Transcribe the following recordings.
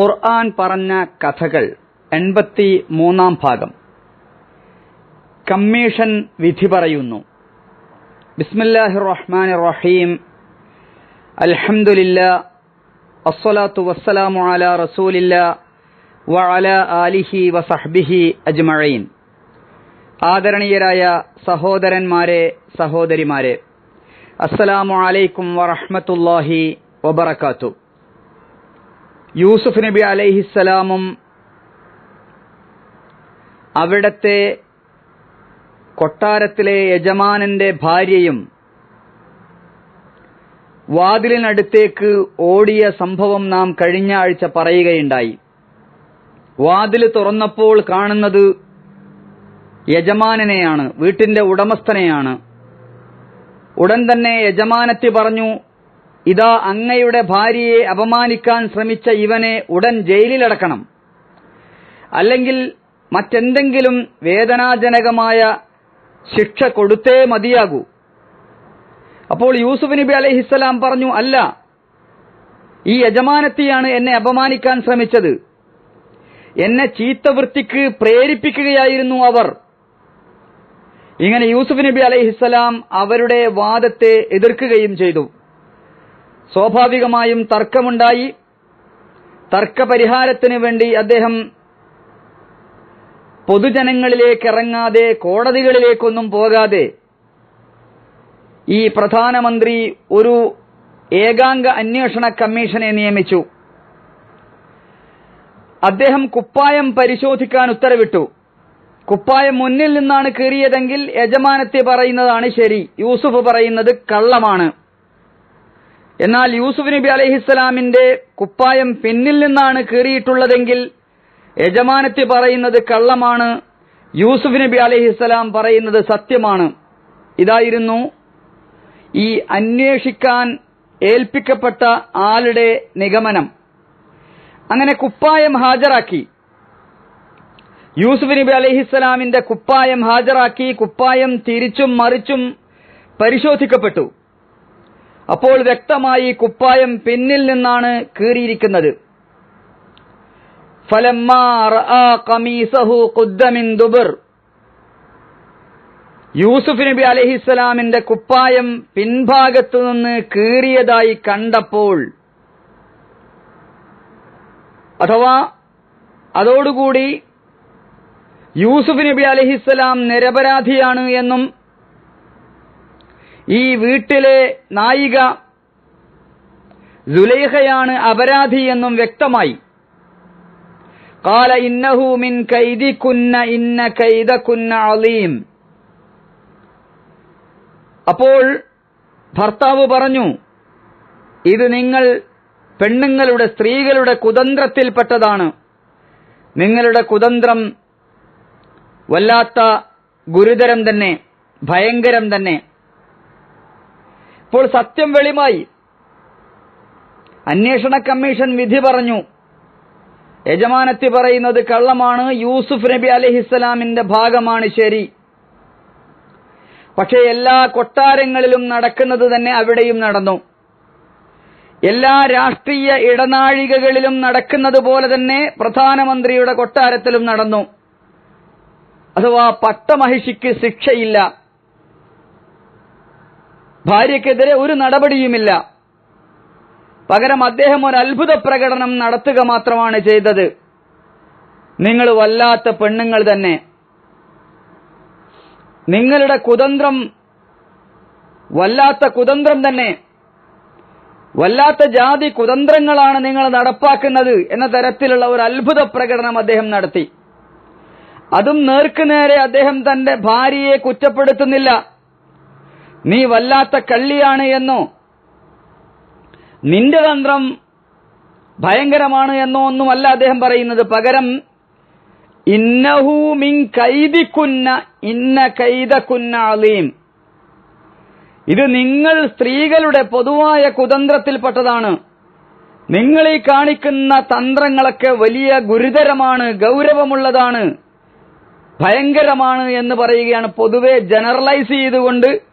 ഖുർആൻ പറഞ്ഞ കഥകൾ എൺപത്തി മൂന്നാം ഭാഗം. കമ്മീഷൻ വിധി പറയുന്നു. ബിസ്മില്ലാഹിർ റഹ്മാൻ റഹീം അൽഹംദുലില്ലാ അസ്സലാത്തു വസ്സലാമു അലാ റസൂലില്ലാ വഅല ആലിഹി വസഹ്ബിഹി അജ്മഈൻ. ആദരണീയരായ സഹോദരന്മാരെ സഹോദരിമാരെ അസ്സലാമു അലൈക്കും വറഹ്മത്തുള്ളാഹി വബറകാത്തു. യൂസുഫ് നബി അലൈഹിസ്സലാമും അവിടത്തെ കൊട്ടാരത്തിലെ യജമാനന്റെ ഭാര്യയും വാതിലിനടുത്തേക്ക് ഓടിയ സംഭവം നാം കഴിഞ്ഞ ആഴ്ച പറയുകയുണ്ടായി. വാതിൽ തുറന്നപ്പോൾ കാണുന്നത് യജമാനനെയാണ് വീട്ടിന്റെ ഉടമസ്ഥനെയാണ്. ഉടൻ തന്നെ യജമാനത്തി പറഞ്ഞു ഇതാ അങ്ങയുടെ ഭാര്യയെ അപമാനിക്കാൻ ശ്രമിച്ച ഇവനെ ഉടൻ ജയിലിലടക്കണം. അല്ലെങ്കിൽ മറ്റെന്തെങ്കിലും വേദനാജനകമായ ശിക്ഷ കൊടുത്തേ മതിയാകൂ. അപ്പോൾ യൂസുഫ് നബി അലഹിസ്സലാം പറഞ്ഞു അല്ല ഈ യജമാനത്തിയാണ് എന്നെ അപമാനിക്കാൻ ശ്രമിച്ചത്. എന്നെ ചീത്തവൃത്തിക്ക് പ്രേരിപ്പിക്കുകയായിരുന്നു അവർ. ഇങ്ങനെ യൂസുഫ് നബി അലൈഹിസ്സലാം അവരുടെ വാദത്തെ എതിർക്കുകയും ചെയ്തു. സ്വാഭാവികമായും തർക്കമുണ്ടായി. തർക്കപരിഹാരത്തിന് വേണ്ടി അദ്ദേഹം പൊതുജനങ്ങളിലേക്ക് ഇറങ്ങാതെ കോടതികളിലേക്കൊന്നും പോകാതെ ഈ പ്രധാനമന്ത്രി ഒരു ഏകാംഗ അന്വേഷണ കമ്മീഷനെ നിയമിച്ചു. അദ്ദേഹം കുപ്പായം പരിശോധിക്കാൻ ഉത്തരവിട്ടു. കുപ്പായം മുന്നിൽ നിന്നാണ് കീറിയതെങ്കിൽ യജമാനത്തെ പറയുന്നതാണ് ശരി യൂസുഫ് പറയുന്നത് കള്ളമാണ്. എന്നാൽ യൂസുഫ് നബി അലഹിസ്സലാമിന്റെ കുപ്പായം പിന്നിൽ നിന്നാണ് കീറിയിട്ടുള്ളതെങ്കിൽ യജമാനത്തി പറയുന്നത് കള്ളമാണ് യൂസുഫ് നബി അലഹിസ്സലാം പറയുന്നത് സത്യമാണ്. ഇതായിരുന്നു ഈ അന്വേഷിക്കാൻ ഏൽപ്പിക്കപ്പെട്ട ആളുടെ നിഗമനം. അങ്ങനെ കുപ്പായം ഹാജരാക്കി. യൂസുഫ് നബി അലഹിസ്സലാമിന്റെ കുപ്പായം ഹാജരാക്കി കുപ്പായം തിരിച്ചും മറിച്ചും പരിശോധിക്കപ്പെട്ടു. അപ്പോൾ വ്യക്തമായി കുപ്പായം പിന്നിൽ നിന്നാണ് കീറിയിരിക്കുന്നത്. യൂസുഫ് നബി അലഹിസ്സലാമിന്റെ കുപ്പായം പിൻഭാഗത്തു നിന്ന് കീറിയതായി കണ്ടപ്പോൾ അഥവാ അതോടുകൂടി യൂസുഫ് നബി അലഹിസ്സലാം നിരപരാധിയാണ് എന്നും ഈ വീട്ടിലെ നായിക സുലൈഹയാണ് അപരാധി എന്നും വ്യക്തമായി. കാല ഇന്നഹു മിൻ കൈദിക്കുന്ന ഇന്ന കൈദക്കുന്ന അലീം. അപ്പോൾ ഭർത്താവ് പറഞ്ഞു ഇത് നിങ്ങൾ പെണ്ണുങ്ങളുടെ സ്ത്രീകളുടെ കുതന്ത്രത്തിൽപ്പെട്ടതാണ്. നിങ്ങളുടെ കുതന്ത്രം വല്ലാത്ത ഗുരുതരം തന്നെ ഭയങ്കരം തന്നെ. ഇപ്പോൾ സത്യം വെളിമായി. അന്വേഷണ കമ്മീഷൻ വിധി പറഞ്ഞു. യജമാനത്തി പറയുന്നത് കള്ളമാണ് യൂസുഫ് നബി അലഹിസ്സലാമിന്റെ ഭാഗമാണ് ശരി. പക്ഷേ എല്ലാ കൊട്ടാരങ്ങളിലും നടക്കുന്നത് തന്നെ അവിടെയും നടന്നു. എല്ലാ രാഷ്ട്രീയ ഇടനാഴികകളിലും നടക്കുന്നത് പോലെ തന്നെ പ്രധാനമന്ത്രിയുടെ കൊട്ടാരത്തിലും നടന്നു. അഥവാ പട്ടമഹിഷിക്ക് ശിക്ഷയില്ല. ഭാര്യക്കെതിരെ ഒരു നടപടിയുമില്ല. പകരം അദ്ദേഹം ഒരു അത്ഭുത പ്രകടനം നടത്തുക മാത്രമാണ് ചെയ്തത്. നിങ്ങൾ വല്ലാത്ത പെണ്ണുങ്ങൾ തന്നെ. നിങ്ങളുടെ കുതന്ത്രം വല്ലാത്ത കുതന്ത്രം തന്നെ. വല്ലാത്ത ജാതി കുതന്ത്രങ്ങളാണ് നിങ്ങൾ നടപ്പാക്കുന്നത് എന്ന തരത്തിലുള്ള ഒരു അത്ഭുത പ്രകടനം അദ്ദേഹം നടത്തി. അതും നേർക്കുനേരെ അദ്ദേഹം തന്റെ ഭാര്യയെ കുറ്റപ്പെടുത്തുന്നില്ല. നീ വല്ലാത്ത കള്ളിയാണ് എന്നോ? നിന്റെ തന്ത്രം ഭയങ്കരമാണ് എന്നോ ഒന്നുമല്ല അദ്ദേഹം പറയുന്നത്. പകരം ഇന്നഹു മിൻ കൈദിക്കുന്ന ഇന്ന കൈദക്കുന്ന അലീം. ഇത് നിങ്ങൾ സ്ത്രീകളുടെ പൊതുവായ കുതന്ത്രത്തിൽപ്പെട്ടതാണ്. നിങ്ങൾ ഈ കാണിക്കുന്ന തന്ത്രങ്ങളൊക്കെ വലിയ ഗുരുതരമാണ് ഗൗരവമുള്ളതാണ് ഭയങ്കരമാണ് എന്ന് പറയുകയാണ്. പൊതുവെ ജനറലൈസ് ചെയ്തുകൊണ്ട്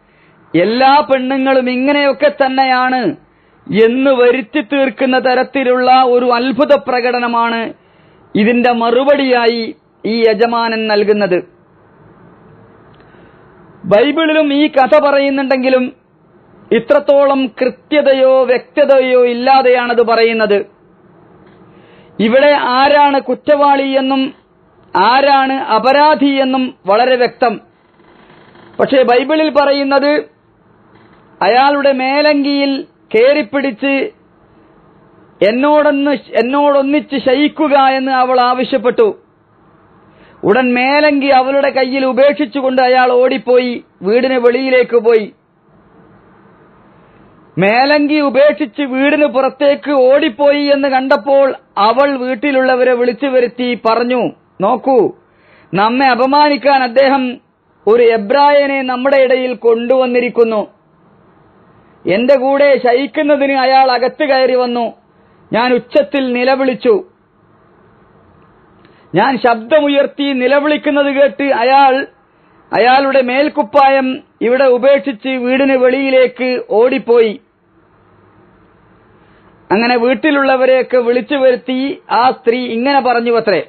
എല്ലാ പെണ്ണുങ്ങളും ഇങ്ങനെയൊക്കെ തന്നെയാണ് എന്ന് വരുത്തി തീർക്കുന്ന തരത്തിലുള്ള ഒരു അത്ഭുത പ്രകടനമാണ് ഇതിന്റെ മറുപടിയായി ഈ യജമാനൻ നൽകുന്നത്. ബൈബിളിലും ഈ കഥ പറയുന്നുണ്ടെങ്കിലും ഇത്രത്തോളം കൃത്യതയോ വ്യക്തതയോ ഇല്ലാതെയാണത് പറയുന്നത്. ഇവിടെ ആരാണ് കുറ്റവാളി എന്നും ആരാണ് അപരാധി എന്നും വളരെ വ്യക്തം. പക്ഷേ ബൈബിളിൽ പറയുന്നത് അയാളുടെ മേലങ്കിയിൽ കേറിപ്പിടിച്ച് എന്നോടൊന്ന് എന്നോടൊന്നിച്ച് ശയിക്കുക എന്ന് അവൾ ആവശ്യപ്പെട്ടു. ഉടൻ മേലങ്കി അവളുടെ കയ്യിൽ ഉപേക്ഷിച്ചുകൊണ്ട് അയാൾ ഓടിപ്പോയി വീടിന് വെളിയിലേക്ക് പോയി. മേലങ്കി ഉപേക്ഷിച്ച് വീടിന് പുറത്തേക്ക് ഓടിപ്പോയി എന്ന് കണ്ടപ്പോൾ അവൾ വീട്ടിലുള്ളവരെ വിളിച്ചു വരുത്തി പറഞ്ഞു നോക്കൂ നമ്മെ അപമാനിക്കാൻ അദ്ദേഹം ഒരു എബ്രായനെ നമ്മുടെ ഇടയിൽ കൊണ്ടുവന്നിരിക്കുന്നു. എന്റെ കൂടെ ശയിക്കുന്നതിന് അയാൾ അകത്ത് കയറി വന്നു. ഞാൻ ഉച്ചത്തിൽ നിലവിളിച്ചു. ഞാൻ ശബ്ദമുയർത്തി നിലവിളിക്കുന്നത് കേട്ട് അയാൾ അയാളുടെ മേൽക്കുപ്പായം ഇവിടെ ഉപേക്ഷിച്ച് വീടിന് വെളിയിലേക്ക് ഓടിപ്പോയി. അങ്ങനെ വീട്ടിലുള്ളവരെയൊക്കെ വിളിച്ചു വരുത്തി ആ സ്ത്രീ ഇങ്ങനെ പറഞ്ഞു അത്രേ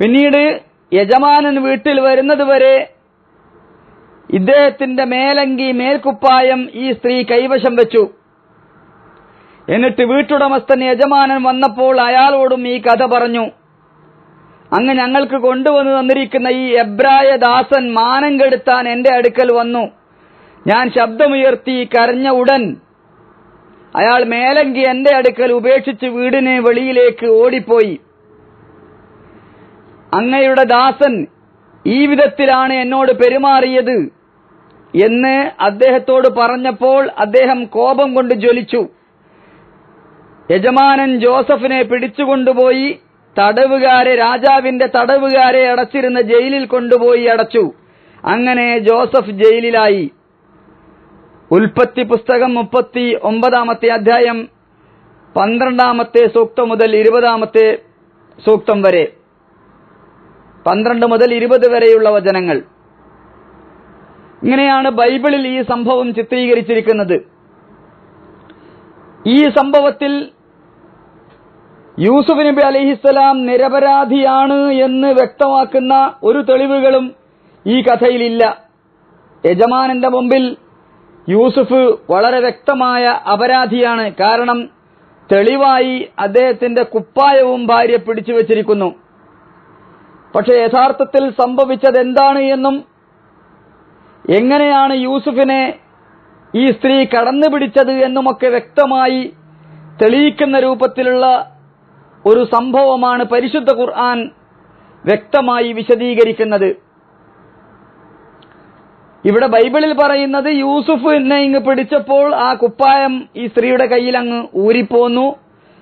പിന്നീട് യജമാനൻ വീട്ടിൽ വരുന്നത് വരെ ഇദ്ദേഹത്തിന്റെ മേലങ്കി മേൽക്കുപ്പായം ഈ സ്ത്രീ കൈവശം വെച്ചു. എന്നിട്ട് വീട്ടുടമസ്ഥൻ യജമാനൻ വന്നപ്പോൾ അയാളോടും ഈ കഥ പറഞ്ഞു. അങ്ങ് ഞങ്ങൾക്ക് കൊണ്ടുവന്നു തന്നിരിക്കുന്ന ഈ എബ്രായ ദാസൻ മാനം കെടുത്താൻ എന്റെ അടുക്കൽ വന്നു. ഞാൻ ശബ്ദമുയർത്തി കരഞ്ഞ ഉടൻ അയാൾ മേലങ്കി എന്റെ അടുക്കൽ ഉപേക്ഷിച്ച് വീടിന് വെളിയിലേക്ക് ഓടിപ്പോയി. അങ്ങയുടെ ദാസൻ ഈ വിധത്തിലാണ് എന്നോട് പെരുമാറിയത് എന്ന് അദ്ദേഹത്തോട് പറഞ്ഞപ്പോൾ അദ്ദേഹം കോപം കൊണ്ട് ജ്വലിച്ചു. യജമാനൻ ജോസഫിനെ പിടിച്ചുകൊണ്ടുപോയി തടവുകാരെ രാജാവിന്റെ തടവുകാരെ അടച്ചിരുന്ന ജയിലിൽ കൊണ്ടുപോയി അടച്ചു. അങ്ങനെ ജോസഫ് ജയിലിലായി. ഉൽപ്പത്തി പുസ്തകം മുപ്പത്തി ഒമ്പതാമത്തെ അധ്യായം പന്ത്രണ്ടാമത്തെ സൂക്തം മുതൽ ഇരുപതാമത്തെ സൂക്തം വരെ. പന്ത്രണ്ട് മുതൽ ഇരുപത് വരെയുള്ള വചനങ്ങൾ. ഇങ്ങനെയാണ് ബൈബിളിൽ ഈ സംഭവം ചിത്രീകരിച്ചിരിക്കുന്നത്. ഈ സംഭവത്തിൽ യൂസുഫ് നബി അലഹിസ്സലാം നിരപരാധിയാണ് എന്ന് വ്യക്തമാക്കുന്ന ഒരു തെളിവുകളും ഈ കഥയിലില്ല. യജമാനന്റെ മുമ്പിൽ യൂസുഫ് വളരെ വ്യക്തമായ അപരാധിയാണ്. കാരണം തെളിവായി അദ്ദേഹത്തിന്റെ കുപ്പായവും ഭാര്യ പിടിച്ചു വച്ചിരിക്കുന്നു. പക്ഷെ യഥാർത്ഥത്തിൽ സംഭവിച്ചത് എന്താണ് എന്നും എങ്ങനെയാണ് യൂസുഫിനെ ഈ സ്ത്രീ കടന്നു പിടിച്ചത് എന്നുമൊക്കെ വ്യക്തമായി തെളിയിക്കുന്ന രൂപത്തിലുള്ള ഒരു സംഭവമാണ് പരിശുദ്ധ ഖുർആൻ വ്യക്തമായി വിശദീകരിക്കുന്നത്. ഇവിടെ ബൈബിളിൽ പറയുന്നത് യൂസുഫ് എന്നെ ഇങ്ങ് പിടിച്ചപ്പോൾ ആ കുപ്പായം ഈ സ്ത്രീയുടെ കയ്യിൽ അങ്ങ് ഊരിപ്പോന്നു.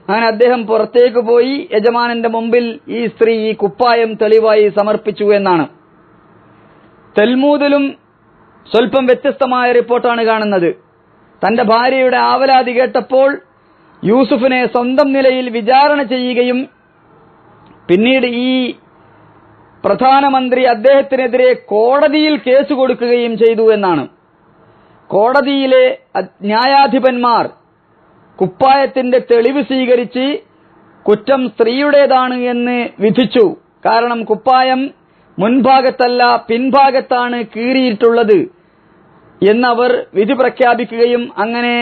അങ്ങനെ അദ്ദേഹം പുറത്തേക്ക് പോയി യജമാനന്റെ മുമ്പിൽ ഈ സ്ത്രീ ഈ കുപ്പായം തെളിവായി സമർപ്പിച്ചു എന്നാണ്. തെൽമൂതിലും സ്വല്പം വ്യത്യസ്തമായ റിപ്പോർട്ടാണ് കാണുന്നത്. തന്റെ ഭാര്യയുടെ ആവലാതി കേട്ടപ്പോൾ യൂസുഫിനെ സ്വന്തം നിലയിൽ വിചാരണ ചെയ്യുകയും പിന്നീട് ഈ പ്രധാനമന്ത്രി അദ്ദേഹത്തിനെതിരെ കോടതിയിൽ കേസ് കൊടുക്കുകയും ചെയ്തു എന്നാണ്. കോടതിയിലെ ന്യായാധിപന്മാർ കുപ്പായത്തിന്റെ തെളിവ് സ്വീകരിച്ച് കുറ്റം സ്ത്രീയുടേതാണ് എന്ന് വിധിച്ചു. കാരണം കുപ്പായം മുൻഭാഗത്തല്ല പിൻഭാഗത്താണ് കീറിയിട്ടുള്ളത് എന്നവർ വിധി പ്രഖ്യാപിക്കുകയും അങ്ങനെ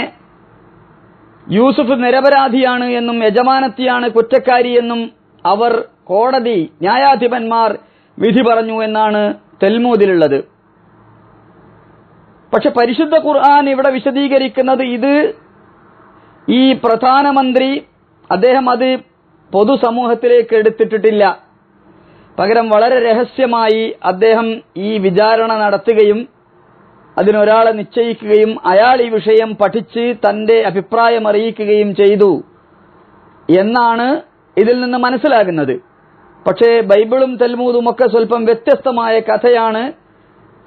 യൂസുഫ് നിരപരാധിയാണ് എന്നും യജമാനത്തിയാണ് കുറ്റക്കാരിയെന്നും അവർ കോടതി ന്യായാധിപന്മാർ വിധി പറഞ്ഞു എന്നാണ് തെൽമൂതിലുള്ളത് പക്ഷെ പരിശുദ്ധ ഖുർആൻ ഇവിടെ വിശദീകരിക്കുന്നത് ഇത് ഈ പ്രധാനമന്ത്രി അദ്ദേഹം അത് പൊതുസമൂഹത്തിലേക്ക് എടുത്തിട്ടിട്ടില്ല. പകരം വളരെ രഹസ്യമായി അദ്ദേഹം ഈ വിചാരണ നടത്തുകയും അതിനൊരാളെ നിശ്ചയിക്കുകയും അയാൾ ഈ വിഷയം പഠിച്ച് തന്റെ അഭിപ്രായം അറിയിക്കുകയും ചെയ്തു എന്നാണ് ഇതിൽ നിന്ന് മനസ്സിലാകുന്നത്. പക്ഷേ ബൈബിളും തെൽമൂതും ഒക്കെ സ്വല്പം വ്യത്യസ്തമായ കഥയാണ്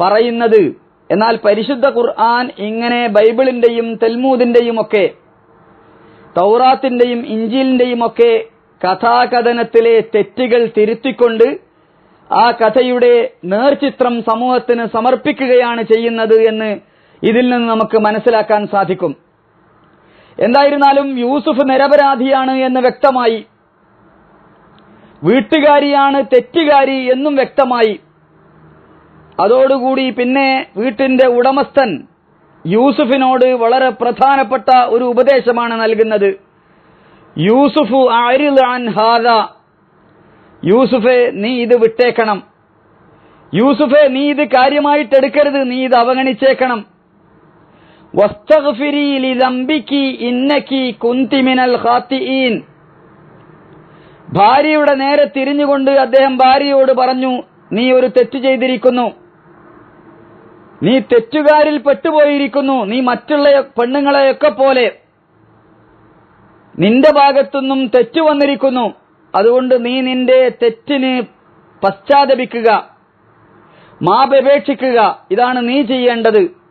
പറയുന്നത്. എന്നാൽ പരിശുദ്ധ ഖുർആൻ ഇങ്ങനെ ബൈബിളിന്റെയും തെൽമൂതിന്റെയും ഒക്കെ തൗറാത്തിന്റെയും ഇഞ്ചിലിന്റെയും ഒക്കെ കഥാകഥനത്തിലെ തെറ്റുകൾ തിരുത്തിക്കൊണ്ട് ആ കഥയുടെ നേർചിത്രം സമൂഹത്തിന് സമർപ്പിക്കുകയാണ് ചെയ്യുന്നത് എന്ന് ഇതിൽ നിന്ന് നമുക്ക് മനസ്സിലാക്കാൻ സാധിക്കും. എന്തായിരുന്നാലും യൂസുഫ് നിരപരാധിയാണ് എന്ന് വ്യക്തമായി വീട്ടുകാരിയാണ് തെറ്റുകാരി എന്നും വ്യക്തമായി. അതോടുകൂടി പിന്നെ വീട്ടിന്റെ ഉടമസ്ഥൻ യൂസുഫിനോട് വളരെ പ്രധാനപ്പെട്ട ഒരു ഉപദേശമാണ് നൽകുന്നത്. യൂസുഫു ഹാദ. യൂസുഫെ നീ ഇത് വിട്ടേക്കണം. യൂസുഫെ നീ ഇത് കാര്യമായിട്ട് എടുക്കരുത് നീ ഇത് അവഗണിച്ചേക്കണം. ഭാര്യയുടെ നേരെ തിരിഞ്ഞുകൊണ്ട് അദ്ദേഹം ഭാര്യയോട് പറഞ്ഞു നീ ഒരു തെറ്റ് ചെയ്തിരിക്കുന്നു. നീ തെറ്റുകാരിൽ പെട്ടുപോയിരിക്കുന്നു. നീ മറ്റുള്ള പെണ്ണുങ്ങളെയൊക്കെ പോലെ. നിന്റെ ഭാഗത്തുനിന്നും തെറ്റു വന്നിരിക്കുന്നു. അതുകൊണ്ട് നീ നിന്റെ തെറ്റിന് പശ്ചാത്തപിക്കുക. മാപേക്ഷിക്കുക ഇതാണ് നീ ചെയ്യേണ്ടത്.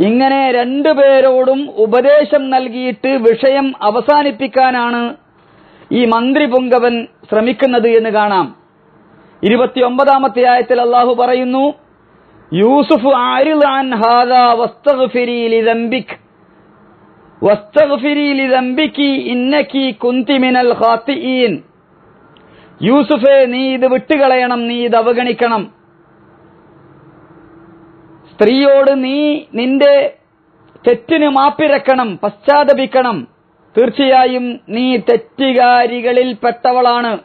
ഇങ്ങനെ രണ്ടുപേരോടും ഉപദേശം നൽകിയിട്ട് വിഷയം അവസാനിപ്പിക്കാനാണ് ഈ മന്ത്രി പൊങ്കവൻ ശ്രമിക്കുന്നത് എന്ന് കാണാം. ഇരുപത്തിയൊമ്പതാമത്തെ ആയത്തിൽ അള്ളാഹു പറയുന്നു യൂസുഫ് യൂസുഫെ നീ ഇത് വിട്ടുകളയണം നീ ഇത് അവഗണിക്കണം. സ്ത്രീയോട് നീ നിന്റെ തെറ്റിന് മാപ്പിരക്കണം പശ്ചാത്തപിക്കണം. തീർച്ചയായും നീ തെറ്റുകാരികളിൽ പെട്ടവളാണ്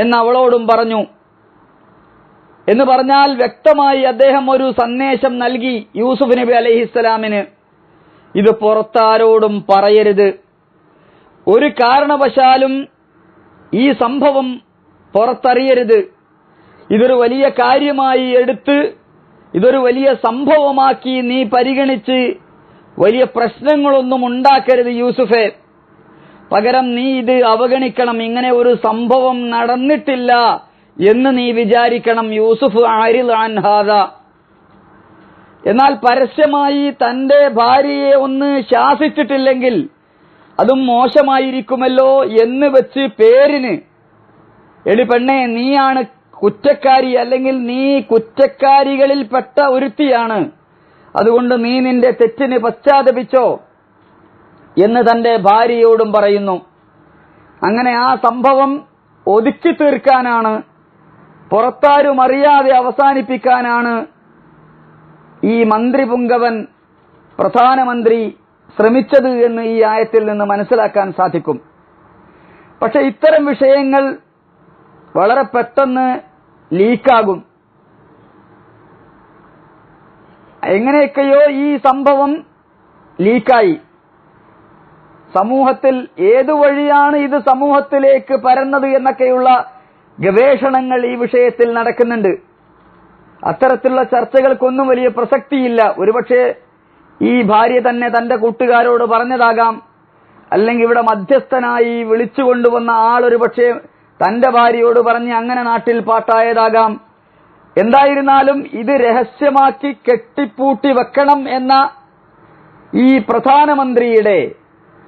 എന്ന് അവളോടും പറഞ്ഞു എന്ന് പറഞ്ഞാൽ വ്യക്തമായി അദ്ദേഹം ഒരു സന്ദേശം നൽകി യൂസുഫ് നബി അലഹിസ്സലാമിന് ഇത് പുറത്താരോടും പറയരുത്. ഒരു കാരണവശാലും ഈ സംഭവം പുറത്തറിയരുത്. ഇതൊരു വലിയ കാര്യമായി എടുത്ത് ഇതൊരു വലിയ സംഭവമാക്കി നീ പരിഗണിച്ച് വലിയ പ്രശ്നങ്ങളൊന്നും ഉണ്ടാക്കരുത് യൂസുഫെ. പകരം നീ ഇത് അവഗണിക്കണം. ഇങ്ങനെ ഒരു സംഭവം നടന്നിട്ടില്ല. എന്ന് നീ വിചാരിക്കണം യൂസുഫ് ആരിൽ ആൻഹാദ എന്നാൽ പരസ്യമായി തന്റെ ഭാര്യയെ ഒന്ന് ശാസിച്ചിട്ടില്ലെങ്കിൽ അതും മോശമായിരിക്കുമല്ലോ എന്ന് വെച്ച് പേരിന്. എടി പെണ്ണെ നീയാണ് കുറ്റക്കാരി അല്ലെങ്കിൽ നീ കുറ്റക്കാരികളിൽപ്പെട്ട ഒരുത്തിയാണ്. അതുകൊണ്ട് നീ നിന്റെ തെറ്റിന് പശ്ചാത്തപിച്ചോ എന്ന് തന്റെ ഭാര്യയോടും പറയുന്നു. അങ്ങനെ ആ സംഭവം ഒതുക്കി തീർക്കാനാണ് പുറത്താരും അറിയാതെ അവസാനിപ്പിക്കാനാണ് ഈ മന്ത്രി പുങ്കവൻ പ്രധാനമന്ത്രി ശ്രമിച്ചത് എന്ന് ഈ ആയത്തിൽ നിന്ന് മനസ്സിലാക്കാൻ സാധിക്കും. പക്ഷെ ഇത്തരം വിഷയങ്ങൾ വളരെ പെട്ടെന്ന് ലീക്കാകും. എങ്ങനെയൊക്കെയോ ഈ സംഭവം ലീക്കായി. സമൂഹത്തിൽ ഏതു വഴിയാണ് ഇത് സമൂഹത്തിലേക്ക് പരന്നത് എന്നൊക്കെയുള്ള ഗവേഷണങ്ങൾ ഈ വിഷയത്തിൽ നടക്കുന്നുണ്ട്. അത്തരത്തിലുള്ള ചർച്ചകൾക്കൊന്നും വലിയ പ്രസക്തിയില്ല. ഒരുപക്ഷെ ഈ ഭാര്യ തന്നെ തന്റെ കൂട്ടുകാരോട് പറഞ്ഞതാകാം. അല്ലെങ്കിൽ ഇവിടെ മധ്യസ്ഥനായി വിളിച്ചു കൊണ്ടുവന്ന ആൾ ഒരുപക്ഷെ തന്റെ ഭാര്യയോട് പറഞ്ഞ് അങ്ങനെ നാട്ടിൽ പാട്ടായതാകാം. എന്തായിരുന്നാലും ഇത് രഹസ്യമാക്കി കെട്ടിപ്പൂട്ടി വെക്കണം എന്ന ഈ പ്രധാനമന്ത്രിയുടെ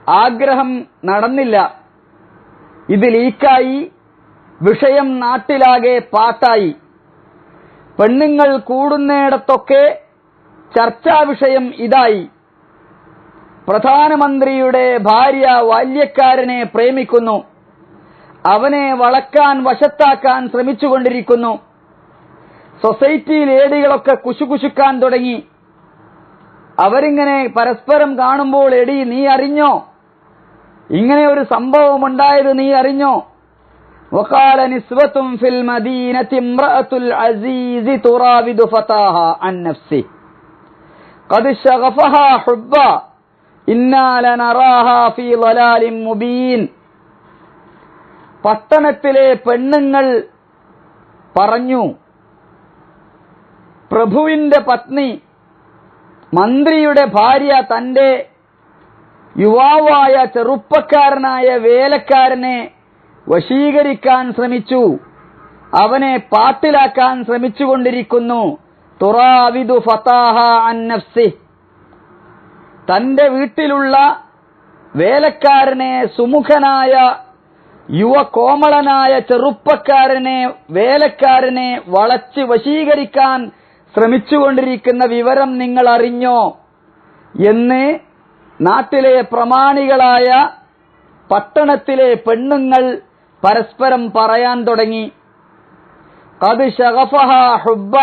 ആഗ്രഹം നടന്നില്ല. ഇത് ലീക്കായി വിഷയം നാട്ടിലാകെ പാട്ടായി. പെണ്ണുങ്ങൾ കൂടുന്നിടത്തൊക്കെ ചർച്ചാ വിഷയം ഇതായി. പ്രധാനമന്ത്രിയുടെ ഭാര്യ ബാല്യക്കാരനെ പ്രേമിക്കുന്നു. അവനെ വളക്കാൻ വശത്താക്കാൻ ശ്രമിച്ചുകൊണ്ടിരിക്കുന്നു. സൊസൈറ്റി ലേഡികളൊക്കെ കുശുകുശുക്കാൻ തുടങ്ങി. അവരിങ്ങനെ പരസ്പരം കാണുമ്പോൾ എടി നീ അറിഞ്ഞോ? ഇങ്ങനെ ഒരു സംഭവം ഉണ്ടായത് നീ അറിഞ്ഞോ? وقال نسوة في المدينة امرأة العزيز تراود فتاها عن نفسه قد شغفها حبا إنا لنراها في ضلال مبين പട്ടണത്തിലെ പെണ്ണുങ്ങൾ പറഞ്ഞു പ്രഭുവിന്റെ പത്നി മന്ത്രിയുടെ ഭാര്യ തന്റെ യുവാവായ ചെറുപ്പക്കാരനായ വേലക്കാരനെ വശീകരിക്കാൻ ശ്രമിച്ചു. അവനെ പാട്ടിലാക്കാൻ ശ്രമിച്ചുകൊണ്ടിരിക്കുന്നു. തുറാവിദു ഫതാഹ അന്നഫ്സി തന്റെ വീട്ടിലുള്ള വേലക്കാരനെ സുമുഖനായ യുവകോമളനായ ചെറുപ്പക്കാരനെ വേലക്കാരനെ വളച്ച് വശീകരിക്കാൻ ശ്രമിച്ചുകൊണ്ടിരിക്കുന്ന വിവരം നിങ്ങൾ അറിഞ്ഞോ? എന്ന് നാട്ടിലെ പ്രമാണികളായ പട്ടണത്തിലെ പെണ്ണുങ്ങൾ പരസ്പരം പറയാൻ തുടങ്ങി. ഹുബ്ബ.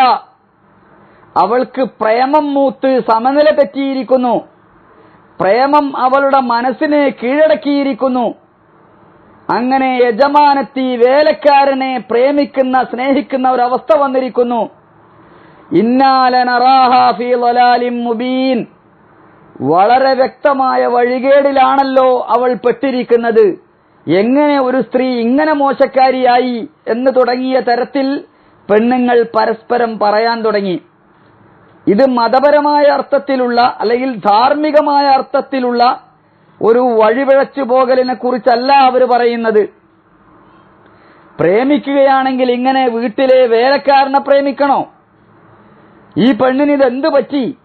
അവൾക്ക് പ്രേമം മൂത്ത് സമനില തെറ്റിയിരിക്കുന്നു. പ്രേമം അവളുടെ മനസ്സിനെ കീഴടക്കിയിരിക്കുന്നു. അങ്ങനെ യജമാനത്തി വേലക്കാരനെ പ്രേമിക്കുന്ന സ്നേഹിക്കുന്ന ഒരവസ്ഥ വന്നിരിക്കുന്നു. മുബീൻ. വളരെ വ്യക്തമായ വഴികേടിലാണല്ലോ അവൾ പെട്ടിരിക്കുന്നത്. എങ്ങനെ ഒരു സ്ത്രീ ഇങ്ങനെ മോശക്കാരിയായി എന്ന് തുടങ്ങിയ തരത്തിൽ പെണ്ണുങ്ങൾ പരസ്പരം പറയാൻ തുടങ്ങി. ഇത് മതപരമായ അർത്ഥത്തിലുള്ള അല്ലെങ്കിൽ ധാർമ്മികമായ അർത്ഥത്തിലുള്ള ഒരു വഴിപിഴച്ചു പോകലിനെ കുറിച്ചല്ല അവർ പറയുന്നത്. പ്രേമിക്കുകയാണെങ്കിൽ ഇങ്ങനെ വീട്ടിലെ വേലക്കാരനെ പ്രേമിക്കണോ? ഈ പെണ്ണിന് ഇതെന്ത് പറ്റി?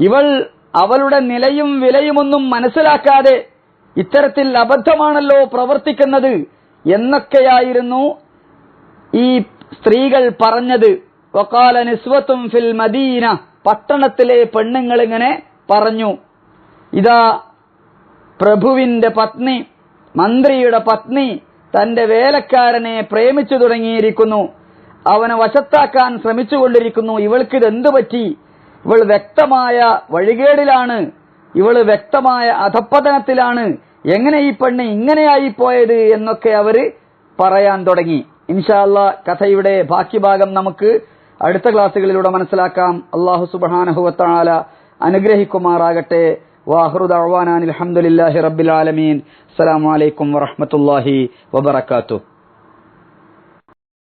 ഇവൾ അവളുടെ നിലയും വിലയുമൊന്നും മനസ്സിലാക്കാതെ ഇത്തരത്തിൽ അബദ്ധമാണല്ലോ പ്രവർത്തിക്കുന്നത് എന്നൊക്കെയായിരുന്നു ഈ സ്ത്രീകൾ പറഞ്ഞത്. വക്കാല നിസ്വത്തും ഫിൽ മദീന. പട്ടണത്തിലെ പെണ്ണുങ്ങൾ ഇങ്ങനെ പറഞ്ഞു. ഇതാ പ്രഭുവിന്റെ പത്നി മന്ത്രിയുടെ പത്നി തന്റെ വേലക്കാരനെ പ്രേമിച്ചു തുടങ്ങിയിരിക്കുന്നു. അവനെ വശത്താക്കാൻ ശ്രമിച്ചുകൊണ്ടിരിക്കുന്നു. ഇവൾക്ക് ഇതെന്തു പറ്റി ഇവൾ വ്യക്തമായ വഴികേടിലാണ്. ഇവൾ വ്യക്തമായ അധപ്പതനത്തിലാണ് എങ്ങനെ ഈ പെണ്ണ് ഇങ്ങനെയായി പോയത് എന്നൊക്കെ അവർ പറയാൻ തുടങ്ങി. ഇൻഷാല്ല കഥയുടെ ബാക്കി ഭാഗം നമുക്ക് അടുത്ത ക്ലാസ്സുകളിലൂടെ മനസ്സിലാക്കാം. അള്ളാഹു സുബാനഹുവത്താല അനുഗ്രഹിക്കുമാറാകട്ടെ. വാഹൃദ് അഹ്വാനാൻ അലഹമുല്ലാഹി റബ്ബിൽ ആലമീൻ. അസ്സലാമു അലൈക്കും വറഹ്മത്തുള്ളാഹി വബറകാതുഹു.